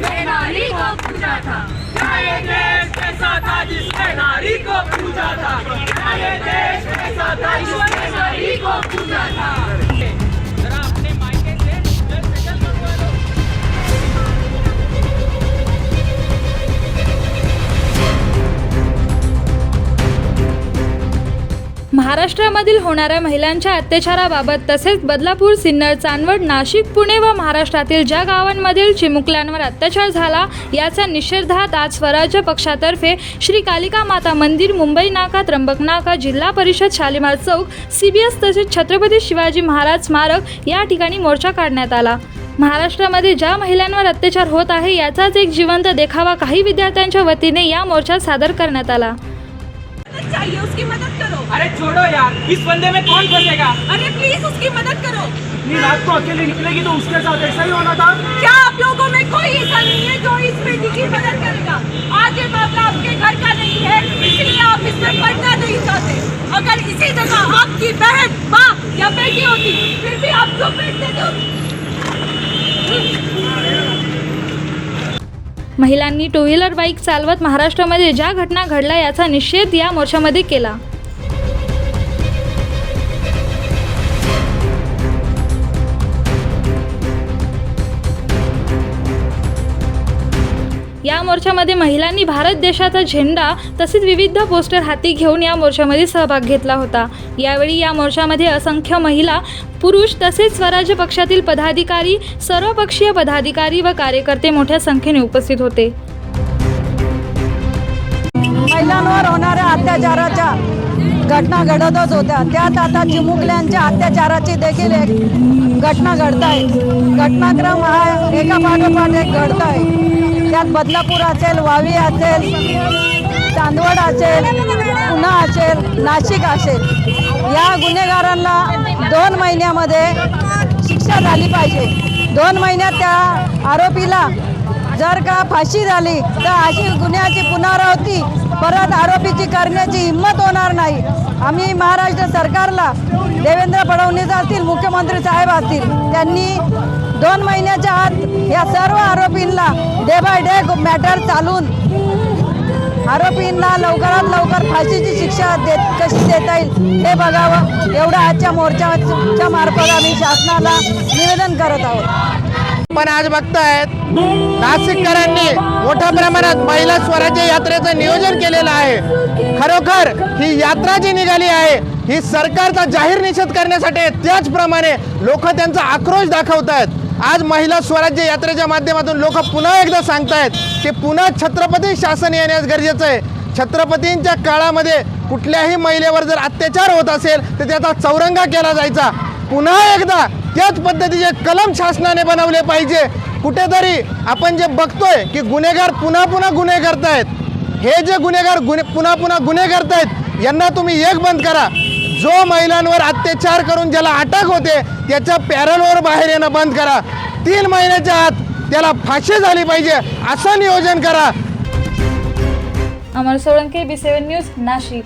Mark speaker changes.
Speaker 1: जिसने नारी को पूजा था क्या ये देश कैसा था जिसने नारी को पूजा था क्या ये देश कैसा था जिसने नारी को पूजा था
Speaker 2: महाराष्ट्रामधील होणाऱ्या महिलांच्या अत्याचाराबाबत तसेच बदलापूर सिन्नर चांदवड नाशिक पुणे व महाराष्ट्रातील ज्या गावांमधील चिमुकल्यांवर अत्याचार झाला याचा निषेधात आज स्वराज्य पक्षातर्फे श्री कालिका माता मंदिर मुंबई नाका त्र्यंबक नाका जिल्हा परिषद Shalimar Chowk C B S तसेच छत्रपती शिवाजी महाराज स्मारक या ठिकाणी मोर्चा काढण्यात आला. महाराष्ट्रामध्ये ज्या महिलांवर अत्याचार होत आहे याचाच एक जिवंत देखावा काही विद्यार्थ्यांच्या वतीने या मोर्चात सादर करण्यात आला.
Speaker 3: चाहिए उसकी मदद करो।
Speaker 1: अरे छोड़ो यार इस बंदे में कौन फंसेगा?
Speaker 3: अरे प्लीज़ उसकी मदद करो।
Speaker 1: नहीं रात को अकेले निकलेगी तो उसके साथ ऐसा ही होना था।
Speaker 3: क्या आप लोगों में कोई ऐसा नहीं है जो इस बेटी की मदद करेगा? आज ये मामला आपके घर का नहीं है इसलिए आप इसमें पढ़ना नहीं चाहते। अगर इसी जगह आपकी बहन माँ या बेटी होती फिर भी आप क्यों बैठते थे
Speaker 2: महिलांनी टू व्हीलर बाईक चालवत महाराष्ट्रामध्ये ज्या घटना घडल्या याचा निषेध या मोर्चामध्ये केला. या मोर्चामध्ये महिलांनी भारत देशाचा झेंडा तसेच विविध पोस्टर हाती घेऊन या मोर्चामध्ये सहभाग घेतला होता. यावेळी या मोर्चामध्ये असंख्य महिला पुरुष तसेच स्वराज्य पक्षातील पदाधिकारी सर्वपक्षीय पदाधिकारी व कार्यकर्ते मोठ्या संख्येने उपस्थित होते.
Speaker 4: महिलांवर होणाऱ्या अत्याचाराच्या घटना घडतच होत्या. त्यात आता चिमुकल्यांच्या अत्याचाराची देखील एक घटना घडत आहे घटनाक्रम हा एका पाठोपाठ एक घडत आहे त्यात बदलापूर असेल वावी असेल चांदवड असेल पुणा असेल नाशिक असेल या गुन्हेगारांना दोन महिन्यामध्ये शिक्षा झाली पाहिजे. दोन महिन्यात त्या आरोपीला जर का फाशी झाली तर अशी गुन्ह्याची पुनरावृत्ती परत आरोपीची करण्याची हिंमत होणार नाही. आम्ही महाराष्ट्र सरकारला देवेंद्र फडणवीस असतील मुख्यमंत्री साहेब असतील त्यांनी दोन महिन्याच्या आत या सर्व आरोपींना डे बाय डे मॅटर चालून आरोपींना लवकरात लवकर फाशीची शिक्षा देत कशी देता येईल हे बघावं. एवढं आजच्या मोर्चाच्या मार्फत आम्ही शासनाला निवेदन करत आहोत.
Speaker 5: पण आज बघतायत नाशिककरांनी मोठ्या प्रमाणात महिला स्वराज्य यात्रेचं नियोजन केलेलं आहे. खरोखर ही यात्रा जी निघाली आहे ही सरकारचा जाहीर निषेध करण्यासाठी त्याचप्रमाणे लोक त्यांचा आक्रोश दाखवत आहेत आज महिला स्वराज्य यात्रेच्या माध्यमातून लोक पुन्हा एकदा सांगतायत की पुन्हा छत्रपती शासन येण्यास गरजेचं आहे. छत्रपतींच्या काळामध्ये कुठल्याही महिलेवर जर अत्याचार होत असेल तर त्याचा चौरंगा केला जायचा. पुन्हा एकदा त्याच पद्धतीचे कलम शासनाने बनवले पाहिजे. कुठेतरी आपण जे बघतोय की गुन्हेगार पुन्हा पुन्हा गुन्हे करतायत. हे जे गुन्हेगार गुन्हे पुन्हा पुन्हा गुन्हे करतायत यांना तुम्ही एक बंद करा. जो महिलांवर अत्याचार करून ज्याला अटक होते त्याच्या पॅरलवर बाहेर येणं बंद करा. तीन महिन्याच्या आत त्याला फाशी झाली पाहिजे असं नियोजन करा.
Speaker 2: Amar Solanke B seven news Nashik.